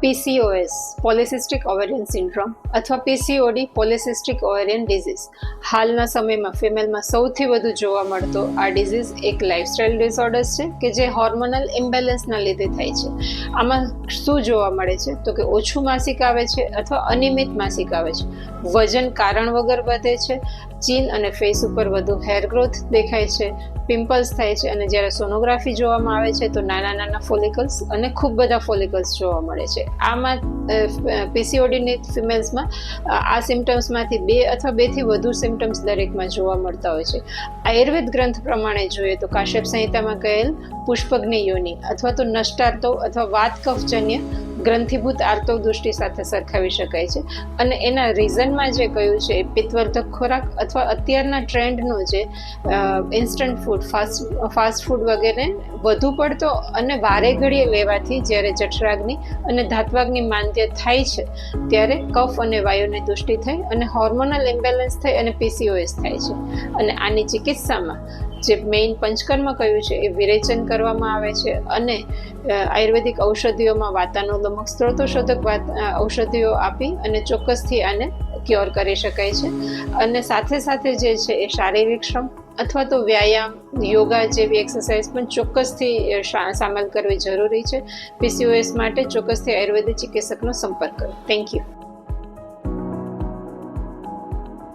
PCOS polycystic ovarian syndrome અથવા PCOD polycystic ovarian disease હાલના સમયમાં ફિમેલમાં સૌથી વધુ જોવા મળતો આ ડિઝીઝ એક લાઇફસ્ટાઇલ ડિસઓર્ડર્સ છે, કે જે હોર્મોનલ ઇમ્બેલેન્સના લીધે થાય છે. આમાં શું જોવા મળે છે? તો કે ઓછું માસિક આવે છે અથવા અનિયમિત માસિક આવે છે. વજન કારણ વગર વધે છે. ચીન અને ફેસ ઉપર વધુ હેર ગ્રોથ દેખાય છે. પિમ્પલ્સ થાય છે અને જ્યારે સોનોગ્રાફી જોવામાં આવે છે, તો નાના નાના ફોલિકલ્સ અને ખૂબ બધા ફોલિકલ્સ જોવા મળે છે. આમાં પીસીઓડીની ફિમેલ્સમાં આ સિમ્ટમ્સમાંથી બે અથવા બેથી વધુ સિમ્ટમ્સ દરેકમાં જોવા મળતા હોય છે. આયુર્વેદ ગ્રંથ પ્રમાણે જોઈએ તો કાશ્યપ સંહિતામાં કહેલ પુષ્પગ્નિ યોની અથવા તો નષ્ટાર્તો અથવા વાત કફજન્ય ગ્રંથિભૂત આર્તવ દૃષ્ટિ સાથે સરખાવી શકાય છે. અને એના રીઝનમાં જે કહ્યું છે, એ પિત્તવર્ધક ખોરાક અથવા અત્યારના ટ્રેન્ડનો જે instant food fast fast food વગેરે વધુ પડતો અને વારે ઘડીએ લેવાથી જ્યારે જઠરાગ્નિ અને ધાતવાગની માંદ્ય થાય છે, ત્યારે કફ અને વાયુની દૃષ્ટિ થઈ અને હોર્મોનલ ઇમ્બેલેન્સ થઈ અને પીસીઓએસ થાય છે. અને આની ચિકિત્સામાં જે મેઇન પંચકર્મ કહ્યું છે એ વિરેચન કરવામાં આવે છે અને આયુર્વેદિક ઔષધિઓમાં વાતાનુલમક સ્ત્રોતોશોધક વાત ઔષધિઓ આપી અને ચોક્કસથી આને ક્યોર કરી શકાય છે. અને સાથે સાથે જે છે એ શારીરિક શ્રમ અથવા તો વ્યાયામ, યોગા જેવી એક્સરસાઇઝ પણ ચોક્કસથી સામેલ કરવી જરૂરી છે. પીસીઓએસ માટે ચોક્કસથી આયુર્વેદિક ચિકિત્સકનો સંપર્ક કરો. Thank you.